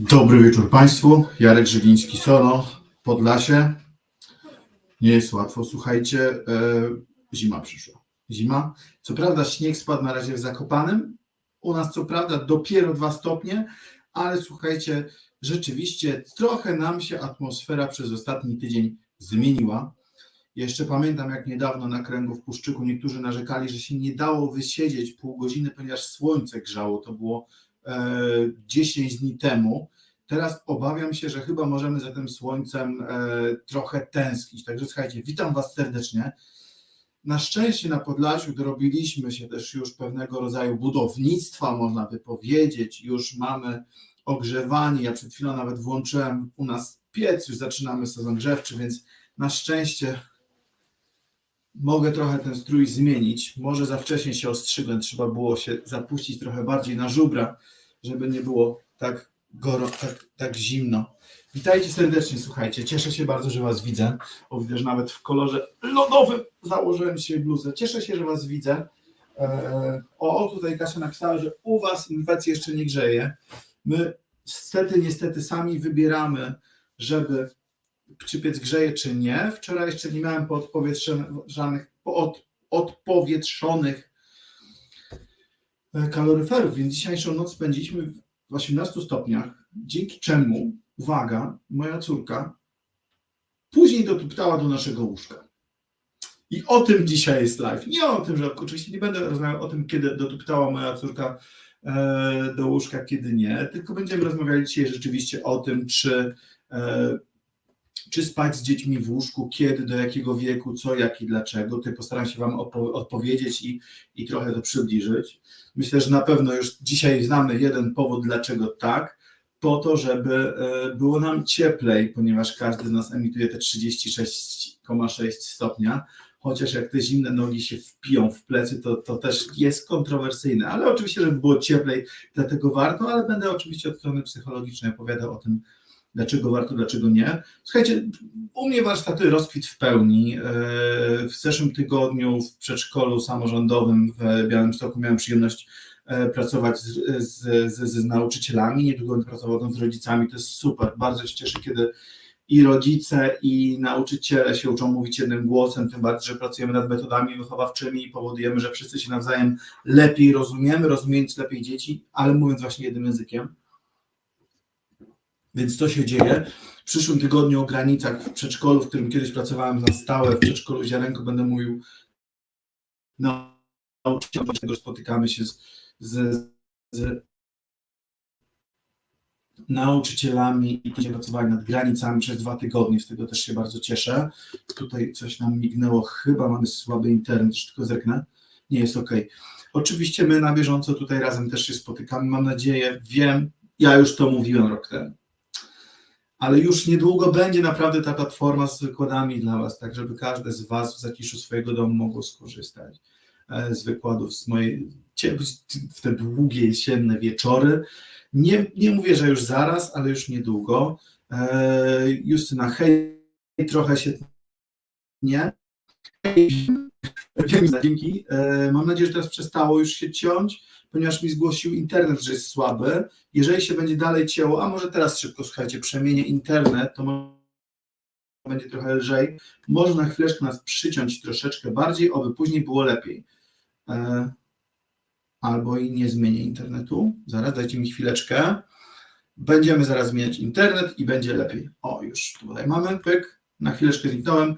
Dobry wieczór Państwu. Jarek Żywiński Solo, Podlasie. Nie jest łatwo, słuchajcie, e, zima przyszła. Zima. Co prawda śnieg spadł na razie w Zakopanem. U nas co prawda dopiero dwa stopnie, ale słuchajcie, rzeczywiście trochę nam się atmosfera przez ostatni tydzień zmieniła. Jeszcze pamiętam, jak niedawno na kręgu w Puszczyku niektórzy narzekali, że się nie dało wysiedzieć pół godziny, ponieważ słońce grzało. To było 10 dni temu. Teraz obawiam się, że chyba możemy za tym słońcem e, trochę tęsknić. Także słuchajcie, witam Was serdecznie. Na szczęście na Podlasiu dorobiliśmy się też już pewnego rodzaju budownictwa, można by powiedzieć. Już mamy ogrzewanie. Ja przed chwilą nawet włączyłem u nas piec, już zaczynamy sezon grzewczy, więc na szczęście mogę trochę ten strój zmienić. Może za wcześnie się ostrzygłem, trzeba było się zapuścić trochę bardziej na żubra, żeby nie było tak goro, tak, tak zimno. Witajcie serdecznie, słuchajcie. Cieszę się bardzo, że Was widzę. O, że nawet w kolorze lodowym założyłem dzisiaj bluzę. Cieszę się, że Was widzę. Eee, o, tutaj Kasia napisała, że u Was infekcja jeszcze nie grzeje. My niestety, niestety sami wybieramy, żeby czy piec grzeje, czy nie. Wczoraj jeszcze nie miałem poodpowietrzonych, pood, odpowietrzonych e, kaloryferów, więc dzisiejszą noc spędziliśmy w 18 stopniach, dzięki czemu, uwaga, moja córka później dotuptała do naszego łóżka. I o tym dzisiaj jest live. Nie o tym, że oczywiście nie będę rozmawiał o tym, kiedy dotuptała moja córka e, do łóżka, kiedy nie, tylko będziemy rozmawiali dzisiaj rzeczywiście o tym, czy e, czy spać z dziećmi w łóżku, kiedy, do jakiego wieku, co, jak i dlaczego. Tutaj postaram się Wam odpowiedzieć i, i trochę to przybliżyć. Myślę, że na pewno już dzisiaj znamy jeden powód, dlaczego tak. Po to, żeby e, było nam cieplej, ponieważ każdy z nas emituje te 36,6 stopnia. Chociaż jak te zimne nogi się wpiją w plecy, to, to też jest kontrowersyjne, ale oczywiście, żeby było cieplej, dlatego warto, ale będę oczywiście od strony psychologicznej opowiadał o tym, dlaczego warto, dlaczego nie. Słuchajcie, u mnie warsztaty rozkwit w pełni. E, W zeszłym tygodniu w przedszkolu samorządowym w Białymstoku miałem przyjemność e, pracować z, z, z, z nauczycielami, niedługo będę pracował tam z rodzicami, to jest super, bardzo się cieszę, kiedy i rodzice, i nauczyciele się uczą mówić jednym głosem, tym bardziej, że pracujemy nad metodami wychowawczymi i powodujemy, że wszyscy się nawzajem lepiej rozumiemy, rozumiejąc lepiej dzieci, ale mówiąc właśnie jednym językiem. Więc to się dzieje. W przyszłym tygodniu o granicach w przedszkolu, w którym kiedyś pracowałem na stałe, w przedszkolu Ziarenko, będę mówił nauczycielom, dlatego że spotykamy się z, z, z nauczycielami i będziemy pracowali nad granicami przez dwa tygodnie, z tego też się bardzo cieszę. Tutaj coś nam mignęło, chyba mamy słaby internet, już tylko zerknę. Nie jest ok. Oczywiście my na bieżąco tutaj razem też się spotykamy, mam nadzieję, wiem, ja już to mówiłem rok temu ale już niedługo będzie naprawdę ta platforma z wykładami dla Was, tak żeby każde z Was w zaciszu swojego domu mogło skorzystać e, z wykładów z mojej, w te długie jesienne wieczory. Nie, nie mówię, że już zaraz, ale już niedługo. E, Justyna, hej, trochę się nie. Dzięki. E, Mam nadzieję, że teraz przestało już się ciąć, ponieważ mi zgłosił internet, że jest słaby. Jeżeli się będzie dalej cięło, a może teraz szybko, słuchajcie, przemienię internet, to mo- będzie trochę lżej. Może na chwileczkę nas przyciąć troszeczkę bardziej, oby później było lepiej. E, Albo i nie zmienię internetu. Zaraz, dajcie mi chwileczkę. Będziemy zaraz zmieniać internet i będzie lepiej. O, już tutaj mamy, pyk. Na chwileczkę zniknąłem.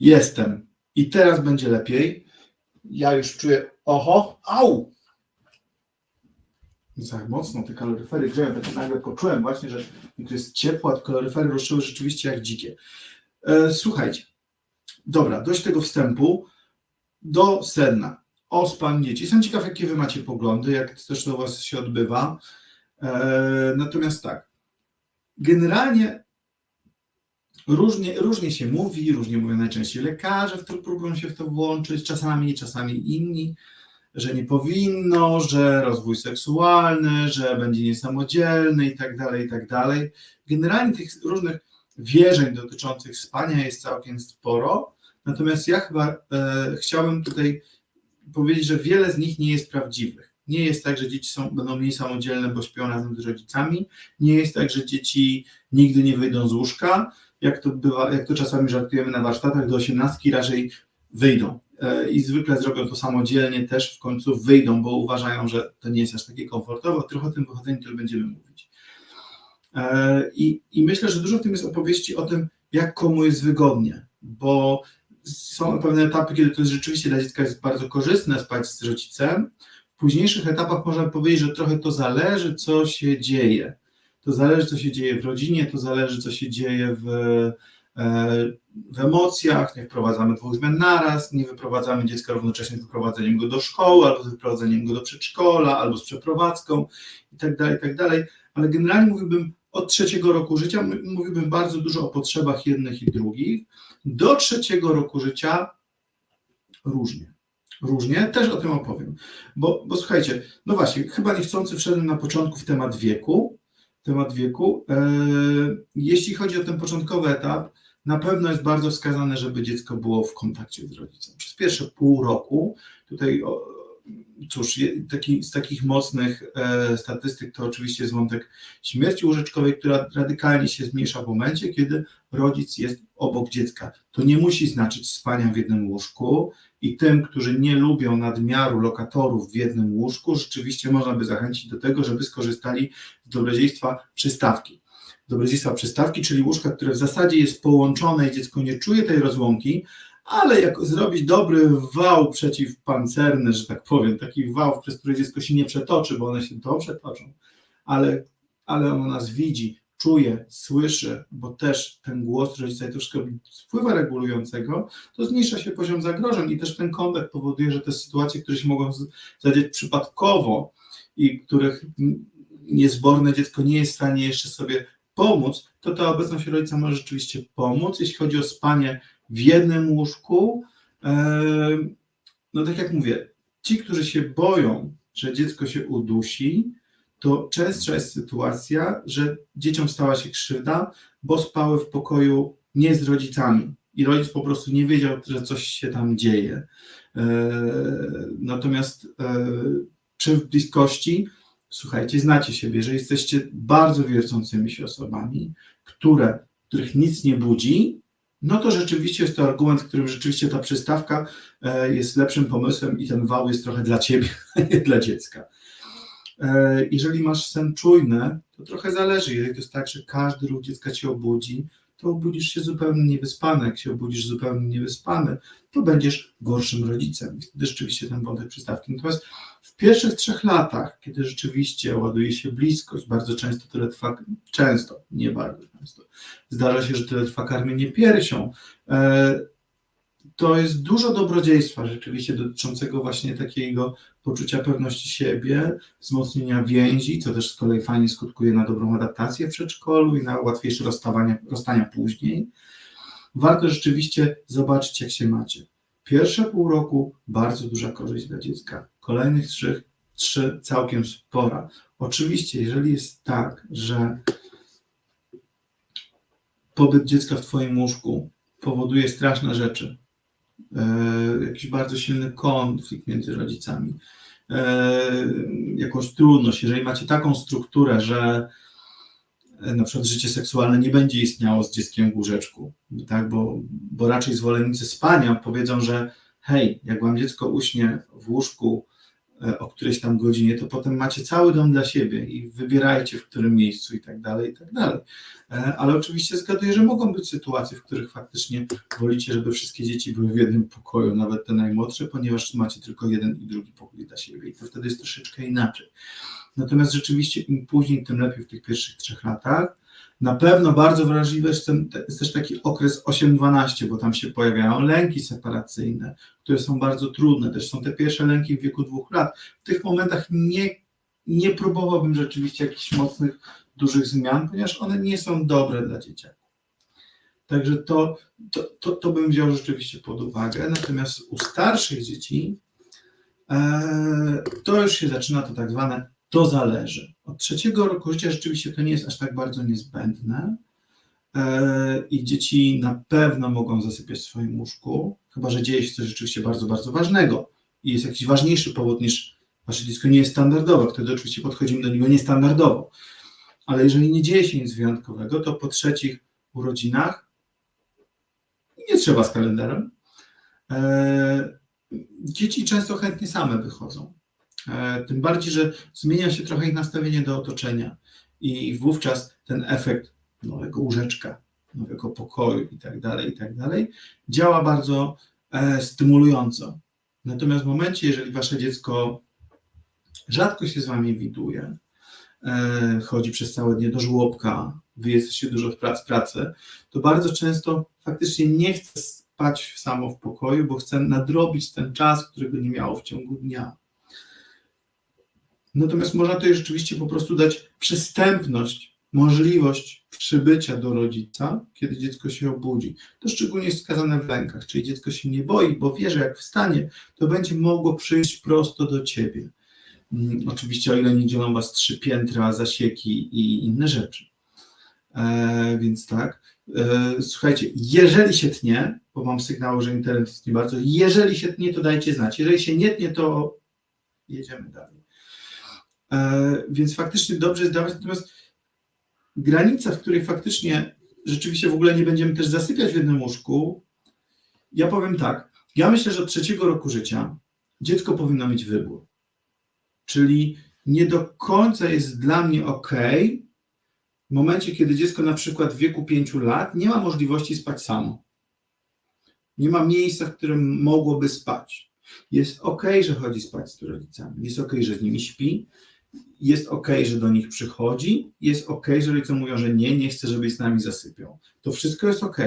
Jestem. I teraz będzie lepiej. Ja już czuję, oho, au! Za mocno te kaloryfery grzeją, tak nagle poczułem właśnie, że to jest ciepło, a kaloryfery ruszyły rzeczywiście jak dzikie. E, słuchajcie, dobra, dość tego wstępu do sedna. O dzieci. Jestem ciekaw, jakie wy macie poglądy, jak też to u was się odbywa. E, natomiast tak, generalnie różnie, różnie się mówi, różnie mówią najczęściej lekarze, w których próbują się w to włączyć, czasami, czasami inni, że nie powinno, że rozwój seksualny, że będzie niesamodzielny i tak dalej, i tak dalej. Generalnie tych różnych wierzeń dotyczących spania jest całkiem sporo, natomiast ja chyba e, chciałbym tutaj powiedzieć, że wiele z nich nie jest prawdziwych. Nie jest tak, że dzieci są, będą mniej samodzielne, bo śpią razem z rodzicami. Nie jest tak, że dzieci nigdy nie wyjdą z łóżka. Jak to bywa, jak to czasami żartujemy na warsztatach, do osiemnastki raczej wyjdą. E, I zwykle zrobią to samodzielnie, też w końcu wyjdą, bo uważają, że to nie jest aż takie komfortowe. Trochę o tym wychodzeniu też będziemy mówić. E, I, I myślę, że dużo w tym jest opowieści o tym, jak komu jest wygodnie, bo są pewne etapy, kiedy to jest rzeczywiście dla dziecka jest bardzo korzystne spać z rodzicem. W późniejszych etapach można powiedzieć, że trochę to zależy, co się dzieje. To zależy, co się dzieje w rodzinie, to zależy, co się dzieje w, e, w emocjach. Nie wprowadzamy dwóch zmian naraz, nie wyprowadzamy dziecka równocześnie z wyprowadzeniem go do szkoły, albo z wyprowadzeniem go do przedszkola, albo z przeprowadzką i tak dalej, i tak. Ale generalnie mówiłbym od trzeciego roku życia, mówiłbym bardzo dużo o potrzebach jednych i drugich. Do trzeciego roku życia różnie. Różnie, też o tym opowiem. Bo, bo słuchajcie, no właśnie, chyba niechcący wszedłem na początku w temat wieku. Temat wieku. Eee, jeśli chodzi o ten początkowy etap, na pewno jest bardzo wskazane, żeby dziecko było w kontakcie z rodzicem. Przez pierwsze pół roku, tutaj cóż, taki, z takich mocnych e, statystyk to oczywiście jest wątek śmierci łóżeczkowej, która radykalnie się zmniejsza w momencie, kiedy rodzic jest obok dziecka. To nie musi znaczyć spania w jednym łóżku i tym, którzy nie lubią nadmiaru lokatorów w jednym łóżku, rzeczywiście można by zachęcić do tego, żeby skorzystali z dobrodziejstwa przystawki. Dobrodziejstwa przystawki, czyli łóżka, które w zasadzie jest połączone i dziecko nie czuje tej rozłąki, ale jak zrobić dobry wał przeciwpancerny, że tak powiem, taki wał, przez który dziecko się nie przetoczy, bo one się dobrze toczą, ale, ale ono nas widzi, czuje, słyszy, bo też ten głos rodzica troszkę wpływa regulującego, to zmniejsza się poziom zagrożeń i też ten kontakt powoduje, że te sytuacje, które się mogą zadziać przypadkowo i których niezborne dziecko nie jest w stanie jeszcze sobie pomóc, to ta obecność rodzica może rzeczywiście pomóc. Jeśli chodzi o spanie w jednym łóżku. No tak jak mówię, ci, którzy się boją, że dziecko się udusi, to częstsza jest sytuacja, że dzieciom stała się krzywda, bo spały w pokoju nie z rodzicami i rodzic po prostu nie wiedział, że coś się tam dzieje. Natomiast czy w bliskości, słuchajcie, znacie siebie, że jesteście bardzo wierzącymi się osobami, które, których nic nie budzi, no to rzeczywiście jest to argument, w którym rzeczywiście ta przystawka e, jest lepszym pomysłem i ten wał jest trochę dla ciebie, a nie dla dziecka. E, jeżeli masz sen czujny, to trochę zależy. Jeżeli to jest tak, że każdy ruch dziecka cię obudzi, to obudzisz się zupełnie niewyspany. Jak się obudzisz zupełnie niewyspany, to będziesz gorszym rodzicem. Wtedy rzeczywiście ten wątek przystawki. Natomiast w pierwszych trzech latach, kiedy rzeczywiście ładuje się bliskość, bardzo często tyle trwa, często, nie bardzo często, zdarza się, że tyle trwa karmienie piersią, e, to jest dużo dobrodziejstwa rzeczywiście dotyczącego właśnie takiego poczucia pewności siebie, wzmocnienia więzi, co też z kolei fajnie skutkuje na dobrą adaptację w przedszkolu i na łatwiejsze rozstawanie, rozstania później. Warto rzeczywiście zobaczyć, jak się macie. Pierwsze pół roku bardzo duża korzyść dla dziecka. Kolejnych trzy, trzy całkiem spora. Oczywiście, jeżeli jest tak, że pobyt dziecka w Twoim łóżku powoduje straszne rzeczy, jakiś bardzo silny konflikt między rodzicami, e, jakąś trudność, jeżeli macie taką strukturę, że e, na przykład życie seksualne nie będzie istniało z dzieckiem w łóżeczku, tak? bo, bo raczej zwolennicy spania powiedzą, że hej, jak wam dziecko uśnie w łóżku E, o którejś tam godzinie, to potem macie cały dom dla siebie i wybierajcie w którym miejscu i tak dalej, i tak dalej. E, ale oczywiście zgaduję, że mogą być sytuacje, w których faktycznie wolicie, żeby wszystkie dzieci były w jednym pokoju, nawet te najmłodsze, ponieważ macie tylko jeden i drugi pokój dla siebie i to wtedy jest troszeczkę inaczej. Natomiast rzeczywiście im później, tym lepiej w tych pierwszych trzech latach. Na pewno bardzo wrażliwy jest, jest też taki okres 8-12, bo tam się pojawiają lęki separacyjne, które są bardzo trudne. Też są te pierwsze lęki w wieku dwóch lat. W tych momentach nie, nie próbowałbym rzeczywiście jakichś mocnych, dużych zmian, ponieważ one nie są dobre dla dzieciaków. Także to, to, to, to bym wziął rzeczywiście pod uwagę. Natomiast u starszych dzieci e, to już się zaczyna to tak zwane to zależy. Od trzeciego roku życia rzeczywiście to nie jest aż tak bardzo niezbędne e, i dzieci na pewno mogą zasypiać w swoim łóżku, chyba że dzieje się coś rzeczywiście bardzo, bardzo ważnego i jest jakiś ważniejszy powód niż wasze dziecko nie jest standardowe, wtedy oczywiście podchodzimy do niego niestandardowo. Ale jeżeli nie dzieje się nic wyjątkowego, to po trzecich urodzinach nie trzeba z kalendarem. E, dzieci często chętnie same wychodzą. E, tym bardziej, że zmienia się trochę ich nastawienie do otoczenia i wówczas ten efekt nowego łóżeczka, nowego pokoju i tak dalej, i tak dalej, działa bardzo e, stymulująco. Natomiast w momencie, jeżeli wasze dziecko rzadko się z wami widuje, e, chodzi przez całe dnie do żłobka, wy jesteście dużo w pracy, to bardzo często faktycznie nie chce spać samo w pokoju, bo chce nadrobić ten czas, którego nie miało w ciągu dnia. Natomiast można tutaj rzeczywiście po prostu dać przystępność, możliwość przybycia do rodzica, kiedy dziecko się obudzi. To szczególnie jest wskazane w lękach, czyli dziecko się nie boi, bo wie, że jak wstanie, to będzie mogło przyjść prosto do ciebie. Mm, Oczywiście, o ile nie dzielą was trzy piętra, zasieki i inne rzeczy. E, więc tak. E, słuchajcie, jeżeli się tnie, bo mam sygnały, że internet jest nie bardzo, jeżeli się tnie, to dajcie znać. Jeżeli się nie tnie, to jedziemy dalej. E, więc faktycznie dobrze jest dawać, natomiast granica, w której faktycznie rzeczywiście w ogóle nie będziemy też zasypiać w jednym łóżku, ja powiem tak, ja myślę, że od trzeciego roku życia dziecko powinno mieć wybór. Czyli nie do końca jest dla mnie ok, w momencie, kiedy dziecko na przykład w wieku 5 lat nie ma możliwości spać samo. Nie ma miejsca, w którym mogłoby spać. Jest ok, że chodzi spać z rodzicami. Jest ok, że z nimi śpi. Jest ok, że do nich przychodzi. Jest ok, że rodzice mówią, że nie, nie chcę, żebyś z nami zasypiał. To wszystko jest ok.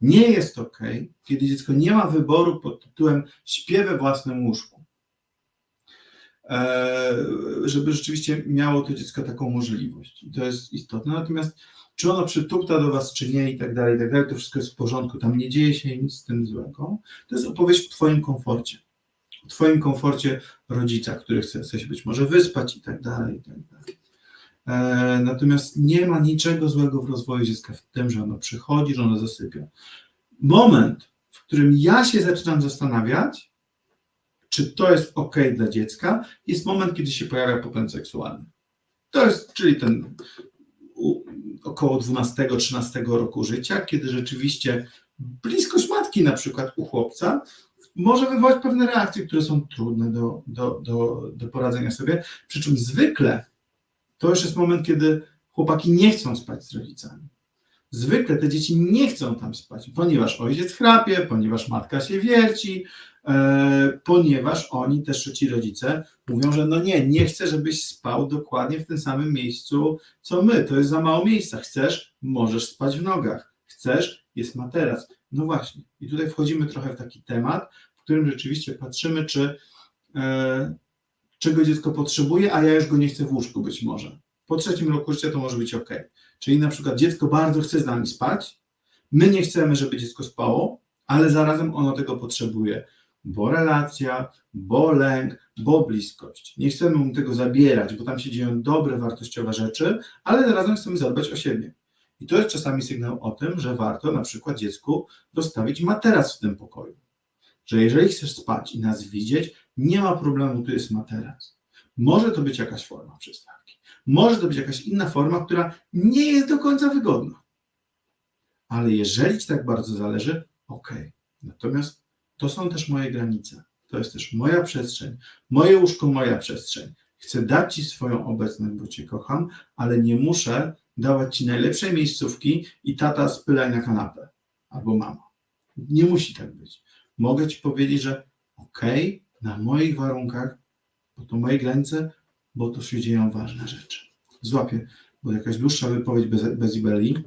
Nie jest ok, kiedy dziecko nie ma wyboru pod tytułem śpię we własnym łóżku. E, żeby rzeczywiście miało to dziecko taką możliwość. I to jest istotne. Natomiast czy ono przytupta do was, czy nie i tak dalej, i tak dalej, to wszystko jest w porządku. Tam nie dzieje się nic z tym złego. To jest opowieść o twoim komforcie. Twoim komforcie rodzica, który chce, chce się być może wyspać i tak dalej, i tak dalej. E, natomiast nie ma niczego złego w rozwoju dziecka w tym, że ono przychodzi, że ono zasypia. Moment, w którym ja się zaczynam zastanawiać, czy to jest ok dla dziecka, jest moment, kiedy się pojawia popęd seksualny. To jest, czyli ten u, około 12-13 roku życia, kiedy rzeczywiście bliskość matki na przykład u chłopca może wywołać pewne reakcje, które są trudne do, do, do, do poradzenia sobie. Przy czym zwykle to już jest moment, kiedy chłopaki nie chcą spać z rodzicami. Zwykle te dzieci nie chcą tam spać, ponieważ ojciec chrapie, ponieważ matka się wierci, e, ponieważ oni też ci rodzice mówią, że no nie, nie chcę, żebyś spał dokładnie w tym samym miejscu, co my. To jest za mało miejsca. Chcesz, możesz spać w nogach. Chcesz, jest materac. No właśnie. I tutaj wchodzimy trochę w taki temat, w którym rzeczywiście patrzymy, czy e, czego dziecko potrzebuje, a ja już go nie chcę w łóżku być może. Po trzecim roku życia to może być ok. Czyli na przykład dziecko bardzo chce z nami spać, my nie chcemy, żeby dziecko spało, ale zarazem ono tego potrzebuje, bo relacja, bo lęk, bo bliskość. Nie chcemy mu tego zabierać, bo tam się dzieją dobre, wartościowe rzeczy, ale zarazem chcemy zadbać o siebie. I to jest czasami sygnał o tym, że warto na przykład dziecku dostawić materac w tym pokoju. Że jeżeli chcesz spać i nas widzieć, nie ma problemu, tu jest materac. Może to być jakaś forma przystawki. Może to być jakaś inna forma, która nie jest do końca wygodna. Ale jeżeli Ci tak bardzo zależy, ok. Natomiast to są też moje granice. To jest też moja przestrzeń, moje łóżko, moja przestrzeń. Chcę dać Ci swoją obecność, bo Cię kocham, ale nie muszę dawać Ci najlepszej miejscówki i tata spylaj na kanapę albo mama. Nie musi tak być. Mogę Ci powiedzieć, że ok, na moich warunkach, bo to moje granice, bo tu się dzieją ważne rzeczy. Złapię, bo jakaś dłuższa wypowiedź bez, bez Ibeli.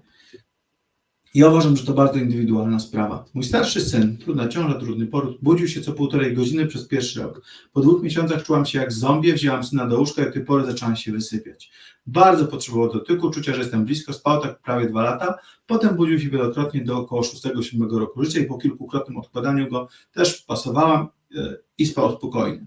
Ja uważam, że to bardzo indywidualna sprawa. Mój starszy syn, trudna ciąża, trudny poród, budził się co półtorej godziny przez pierwszy rok. Po dwóch miesiącach czułam się jak zombie, wzięłam syna do łóżka i od tej pory zaczęłam się wysypiać. Bardzo potrzebował dotyku, czucia, że jestem blisko, spał tak prawie dwa lata. Potem budził się wielokrotnie do około 6-7 roku życia i po kilkukrotnym odkładaniu go też pasowałam e, i spał spokojnie.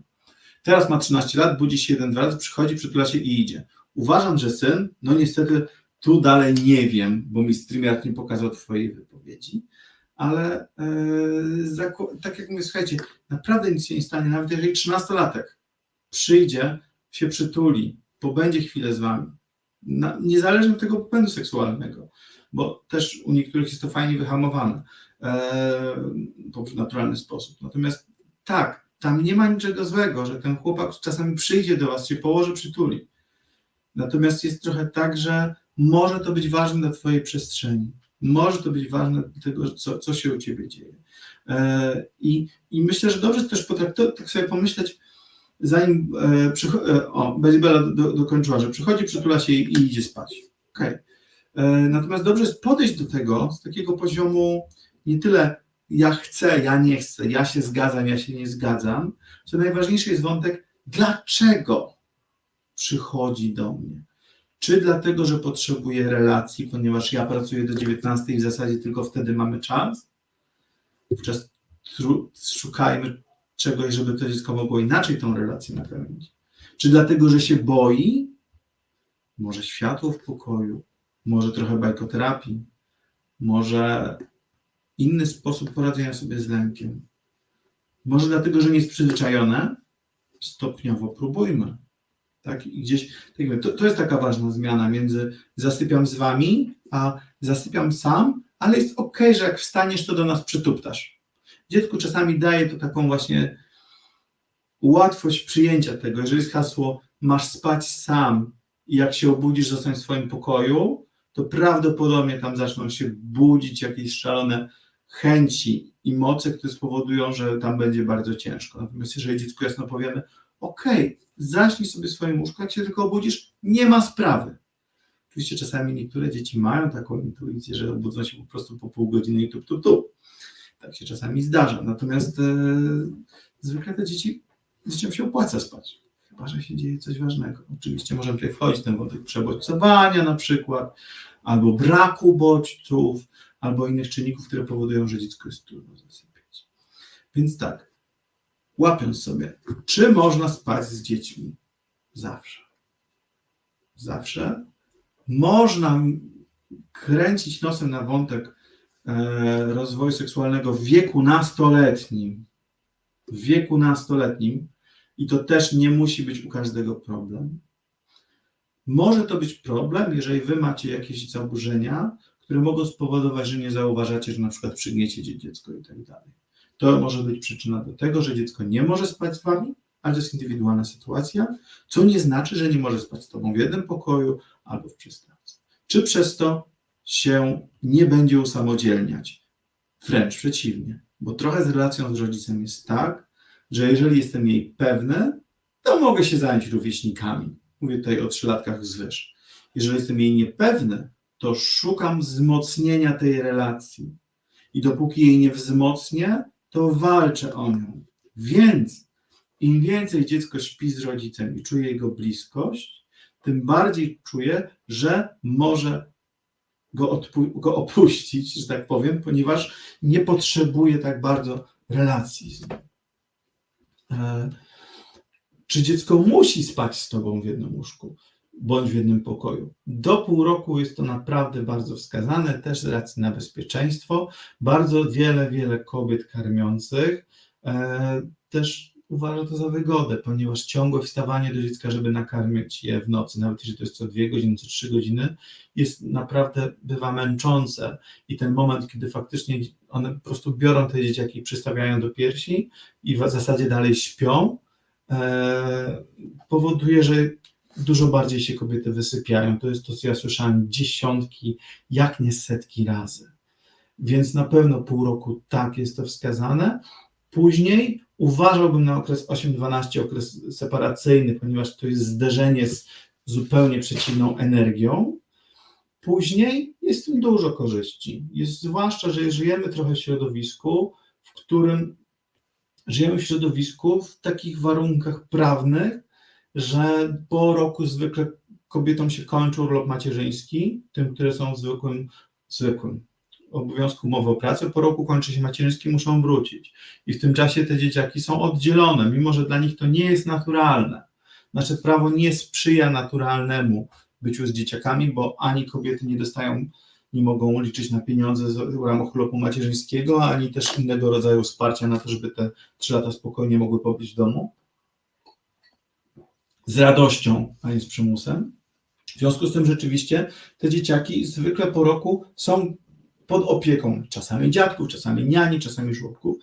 Teraz ma 13 lat, budzi się jeden, dwa razy, przychodzi, przytula się i idzie. Uważam, że syn, no niestety tu dalej nie wiem, bo mi StreamYard nie pokazał Twojej wypowiedzi, ale e, tak jak mówię, słuchajcie, naprawdę nic się nie stanie, nawet jeżeli 13-latek przyjdzie, się przytuli, pobędzie chwilę z wami. Na, niezależnie od tego popędu seksualnego, bo też u niektórych jest to fajnie wyhamowane e, w naturalny sposób. Natomiast tak, tam nie ma niczego złego, że ten chłopak czasami przyjdzie do was, się położy, przytuli. Natomiast jest trochę tak, że może to być ważne dla twojej przestrzeni. Może to być ważne dla tego, co, co się u ciebie dzieje. E, I, I myślę, że dobrze też potraktować, tak sobie pomyśleć, zanim e, e, o, Bezibela do, dokończyła, że przychodzi, przytula się i, i idzie spać. Okay. Natomiast dobrze jest podejść do tego z takiego poziomu nie tyle ja chcę, ja nie chcę, ja się zgadzam, ja się nie zgadzam, co najważniejszy jest wątek, dlaczego przychodzi do mnie. Czy dlatego, że potrzebuję relacji, ponieważ ja pracuję do 19 i w zasadzie tylko wtedy mamy czas? Wówczas szukajmy czegoś, żeby to dziecko mogło inaczej tą relację napełnić. Czy dlatego, że się boi? Może światło w pokoju, może trochę bajkoterapii, może inny sposób poradzenia sobie z lękiem. Może dlatego, że nie jest przyzwyczajone? Stopniowo próbujmy. Tak? I gdzieś, tak to, to jest taka ważna zmiana między zasypiam z wami, a zasypiam sam, ale jest ok, że jak wstaniesz, to do nas przytuptasz. Dziecku czasami daje to taką właśnie łatwość przyjęcia tego. Jeżeli jest hasło masz spać sam i jak się obudzisz, zostań w swoim pokoju, to prawdopodobnie tam zaczną się budzić jakieś szalone chęci i moce, które spowodują, że tam będzie bardzo ciężko. Natomiast jeżeli dziecku jasno powiemy, ok, zacznij sobie swoje łóżko, jak się tylko obudzisz, nie ma sprawy. Oczywiście czasami niektóre dzieci mają taką intuicję, że obudzą się po prostu po pół godziny i tup, tup, tup. Tak się czasami zdarza. Natomiast e, zwykle te dzieci, dzieciom się opłaca spać. Chyba, że się dzieje coś ważnego. Oczywiście możemy tutaj wchodzić ten wątek przebodźcowania na przykład, albo braku bodźców, albo innych czynników, które powodują, że dziecko jest trudno zasypiać. Więc tak, łapiąc sobie, czy można spać z dziećmi? Zawsze. Zawsze. Można kręcić nosem na wątek e, rozwoju seksualnego w wieku nastoletnim. W wieku nastoletnim. I to też nie musi być u każdego problem. Może to być problem, jeżeli wy macie jakieś zaburzenia, które mogą spowodować, że nie zauważacie, że na przykład przygnieciecie dziecko i tak dalej. To może być przyczyna do tego, że dziecko nie może spać z wami, ale to jest indywidualna sytuacja, co nie znaczy, że nie może spać z tobą w jednym pokoju albo w przystawce. Czy przez to się nie będzie usamodzielniać? Wręcz przeciwnie, bo trochę z relacją z rodzicem jest tak, że jeżeli jestem jej pewny, to mogę się zająć rówieśnikami. Mówię tutaj o trzylatkach wzwyż. Jeżeli jestem jej niepewny, to szukam wzmocnienia tej relacji. I dopóki jej nie wzmocnię, to walczę o nią. Więc im więcej dziecko śpi z rodzicem i czuje jego bliskość, tym bardziej czuje, że może go, go opuścić, że tak powiem, ponieważ nie potrzebuje tak bardzo relacji z nim. E, czy dziecko musi spać z tobą w jednym łóżku? Bądź w jednym pokoju. Do pół roku jest to naprawdę bardzo wskazane, też z racji na bezpieczeństwo. Bardzo wiele, wiele kobiet karmiących e, też uważa to za wygodę, ponieważ ciągłe wstawanie do dziecka, żeby nakarmić je w nocy, nawet jeżeli to jest co dwie godziny, co trzy godziny, jest naprawdę, bywa męczące i ten moment, kiedy faktycznie one po prostu biorą te dzieciaki przystawiają do piersi i w zasadzie dalej śpią, e, powoduje, że dużo bardziej się kobiety wysypiają. To jest to, co ja słyszałem dziesiątki, jak nie setki razy. Więc na pewno pół roku tak jest to wskazane. Później uważałbym na okres 8-12, okres separacyjny, ponieważ to jest zderzenie z zupełnie przeciwną energią. Później jest w tym dużo korzyści. Jest zwłaszcza, że żyjemy trochę w środowisku, w którym żyjemy w środowisku w takich warunkach prawnych, że po roku zwykle kobietom się kończy urlop macierzyński, tym, które są w zwykłym, zwykłym obowiązku umowy o pracę, po roku kończy się macierzyński, muszą wrócić. I w tym czasie te dzieciaki są oddzielone, mimo że dla nich to nie jest naturalne. Nasze prawo nie sprzyja naturalnemu byciu z dzieciakami, bo ani kobiety nie dostają, nie mogą liczyć na pieniądze w ramach urlopu macierzyńskiego, ani też innego rodzaju wsparcia na to, żeby te trzy lata spokojnie mogły pobyć w domu. Z radością, a nie z przymusem. W związku z tym rzeczywiście te dzieciaki zwykle po roku są pod opieką czasami dziadków, czasami niani, czasami żłobków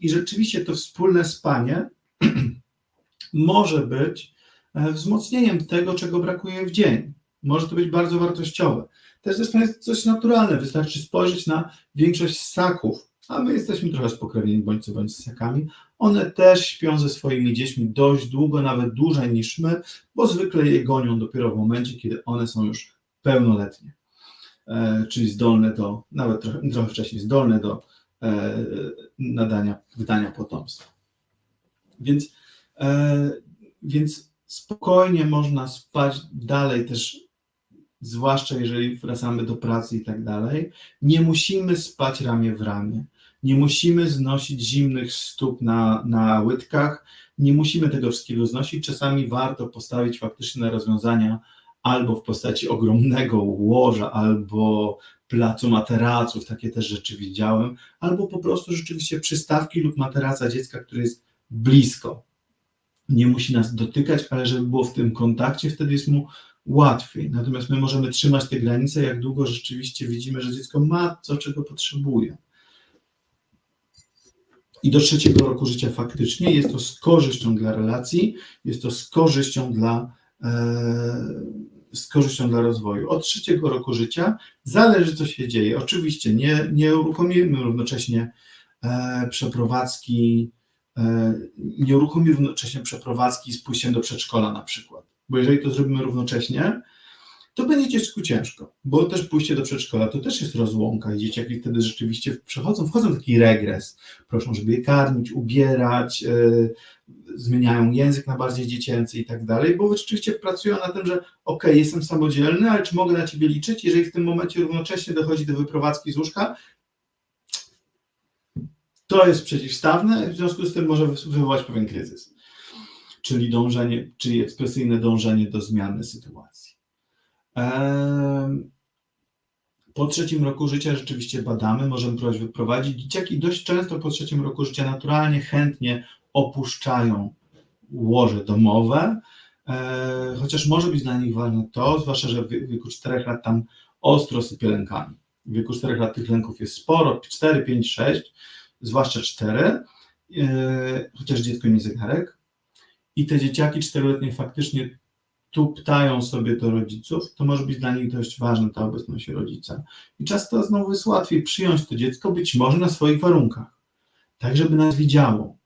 i rzeczywiście to wspólne spanie może być e, wzmocnieniem tego, czego brakuje w dzień. Może to być bardzo wartościowe. Też zresztą jest coś naturalne, wystarczy spojrzeć na większość ssaków, a my jesteśmy trochę spokrewnieni bądź co bądź z ssakami. One też śpią ze swoimi dziećmi dość długo, nawet dłużej niż my, bo zwykle je gonią dopiero w momencie, kiedy one są już pełnoletnie, e, czyli zdolne do, nawet trochę, trochę wcześniej, zdolne do e, nadania, wydania potomstwa. Więc, e, więc spokojnie można spać dalej też zwłaszcza jeżeli wracamy do pracy i tak dalej, nie musimy spać ramię w ramię. Nie musimy znosić zimnych stóp na, na łydkach, nie musimy tego wszystkiego znosić. Czasami warto postawić faktyczne rozwiązania albo w postaci ogromnego łoża, albo placu materaców, takie też rzeczy widziałem, albo po prostu rzeczywiście przystawki lub materaca dziecka, który jest blisko. Nie musi nas dotykać, ale żeby było w tym kontakcie, wtedy jest mu łatwiej. Natomiast my możemy trzymać te granice, jak długo rzeczywiście widzimy, że dziecko ma to, czego potrzebuje. I do trzeciego roku życia faktycznie jest to z korzyścią dla relacji, jest to z korzyścią dla, e, z korzyścią dla rozwoju. Od trzeciego roku życia zależy, co się dzieje. Oczywiście nie, nie uruchomimy równocześnie e, przeprowadzki, e, nie uruchomimy równocześnie przeprowadzki z pójściem do przedszkola na przykład bo jeżeli to zrobimy równocześnie, to będzie dziecku ciężko, bo też pójście do przedszkola to też jest rozłąka i dzieciaki wtedy rzeczywiście przechodzą, wchodzą w taki regres. Proszą, żeby je karmić, ubierać, yy, zmieniają język na bardziej dziecięcy i tak dalej, bo rzeczywiście pracują na tym, że ok, jestem samodzielny, ale czy mogę na ciebie liczyć, jeżeli w tym momencie równocześnie dochodzi do wyprowadzki z łóżka, to jest przeciwstawne, w związku z tym może wywołać pewien kryzys czyli dążenie, czyli ekspresyjne dążenie do zmiany sytuacji. Po trzecim roku życia rzeczywiście badamy, możemy wyprowadzić. Dzieciaki dość często po trzecim roku życia naturalnie, chętnie opuszczają łoże domowe, chociaż może być dla nich ważne to, zwłaszcza, że w wieku 4 lat tam ostro sypie lękami. W wieku 4 lat tych lęków jest sporo, 4, 5, 6, zwłaszcza 4, e, chociaż dziecko nie zegarek i te dzieciaki czteroletnie faktycznie tuptają sobie do rodziców, to może być dla nich dość ważna ta obecność rodzica. I często znowu jest łatwiej przyjąć to dziecko, być może na swoich warunkach, tak żeby nas widziało,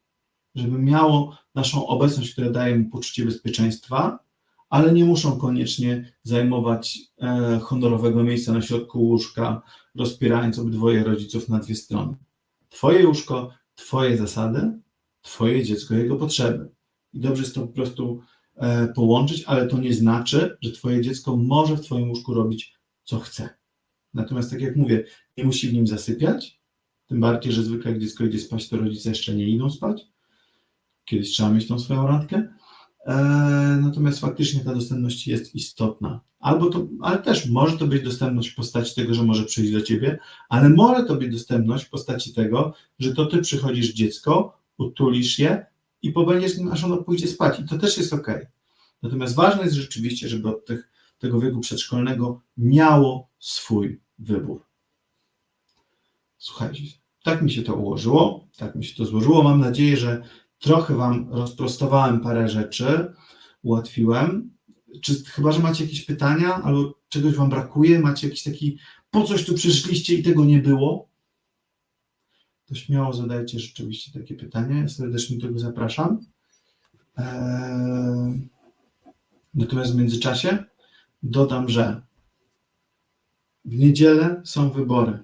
żeby miało naszą obecność, która daje mu poczucie bezpieczeństwa, ale nie muszą koniecznie zajmować e, honorowego miejsca na środku łóżka, rozpierając obydwoje rodziców na dwie strony. Twoje łóżko, Twoje zasady, Twoje dziecko, jego potrzeby i dobrze jest to po prostu połączyć, ale to nie znaczy, że Twoje dziecko może w Twoim łóżku robić, co chce. Natomiast, tak jak mówię, nie musi w nim zasypiać, tym bardziej, że zwykle jak dziecko idzie spać, to rodzice jeszcze nie idą spać. Kiedyś trzeba mieć tą swoją randkę. E, natomiast faktycznie ta dostępność jest istotna. Albo to, ale też może to być dostępność w postaci tego, że może przyjść do ciebie, ale może to być dostępność w postaci tego, że to ty przychodzisz dziecko, utulisz je, i pobędziesz nim, aż ono pójdzie spać. I to też jest ok. Natomiast ważne jest rzeczywiście, żeby od tych, tego wieku przedszkolnego miało swój wybór. Słuchajcie, tak mi się to ułożyło, tak mi się to złożyło. Mam nadzieję, że trochę Wam rozprostowałem parę rzeczy, ułatwiłem. Czy chyba, że macie jakieś pytania albo czegoś Wam brakuje, macie jakiś taki, po coś tu przyszliście i tego nie było, to śmiało zadajcie rzeczywiście takie pytania. Ja serdecznie do tego zapraszam. Eee, natomiast w międzyczasie dodam, że w niedzielę są wybory.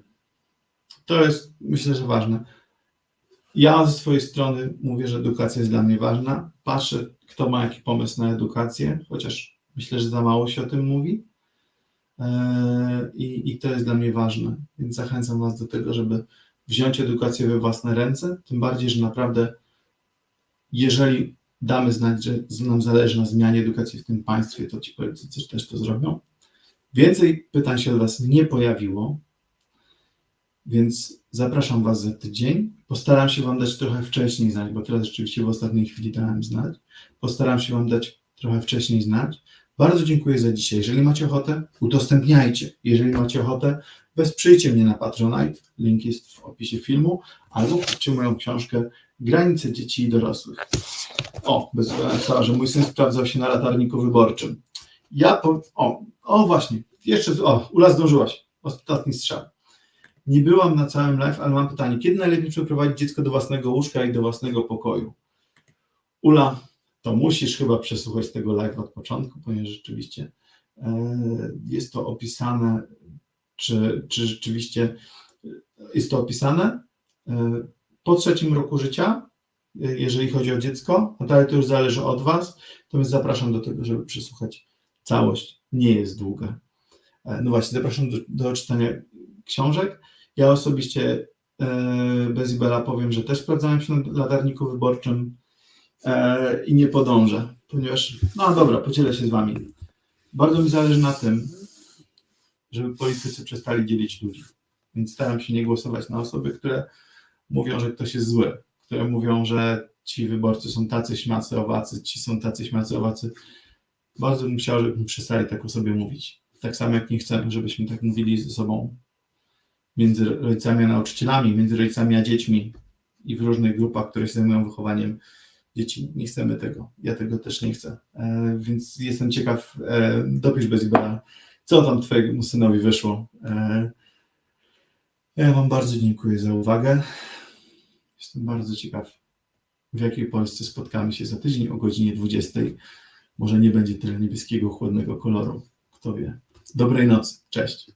To jest myślę, że ważne. Ja ze swojej strony mówię, że edukacja jest dla mnie ważna. Patrzę, kto ma jaki pomysł na edukację, chociaż myślę, że za mało się o tym mówi. Eee, I, I to jest dla mnie ważne. Więc zachęcam Was do tego, żeby wziąć edukację we własne ręce, tym bardziej, że naprawdę jeżeli damy znać, że nam zależy na zmianie edukacji w tym państwie, to ci politycy też to zrobią. Więcej pytań się od Was nie pojawiło, więc zapraszam Was za tydzień. Postaram się Wam dać trochę wcześniej znać, bo teraz rzeczywiście w ostatniej chwili dałem znać. Postaram się Wam dać trochę wcześniej znać. Bardzo dziękuję za dzisiaj. Jeżeli macie ochotę, udostępniajcie. Jeżeli macie ochotę, wesprzyjcie mnie na Patronite. Link jest w opisie filmu. Albo kupcie moją książkę Granice dzieci i dorosłych. O, bez cała, że mój syn sprawdzał się na latarniku wyborczym. Ja po, o, o właśnie, jeszcze, o, Ula zdążyłaś. Ostatni strzał. Nie byłam na całym live, ale mam pytanie. Kiedy najlepiej przeprowadzić dziecko do własnego łóżka i do własnego pokoju? Ula, to musisz chyba przesłuchać tego live od początku, ponieważ rzeczywiście e, jest to opisane, czy, czy rzeczywiście jest to opisane e, po trzecim roku życia, e, jeżeli chodzi o dziecko, no to ale to już zależy od Was, to więc zapraszam do tego, żeby przesłuchać całość. Nie jest długa. E, No właśnie, zapraszam do, do czytania książek. Ja osobiście bez Ibela powiem, że też sprawdzałem się na latarniku wyborczym i nie podążę, ponieważ, no dobra, podzielę się z Wami. Bardzo mi zależy na tym, żeby politycy przestali dzielić ludzi. Więc staram się nie głosować na osoby, które mówią, że ktoś jest zły, które mówią, że ci wyborcy są tacy śmacy owacy, ci są tacy śmacy owacy. Bardzo bym chciał, żebyśmy przestali tak o sobie mówić. Tak samo jak nie chcemy, żebyśmy tak mówili ze sobą między rodzicami a nauczycielami, między rodzicami a dziećmi i w różnych grupach, które się zajmują wychowaniem dzieci. Nie chcemy tego. Ja tego też nie chcę. E, więc jestem ciekaw, e, dopisz bez Ibera, co tam twojemu synowi wyszło. E, ja Wam bardzo dziękuję za uwagę. Jestem bardzo ciekaw, w jakiej Polsce spotkamy się za tydzień o godzinie 20. Może nie będzie tyle niebieskiego, chłodnego koloru. Kto wie. Dobrej nocy. Cześć.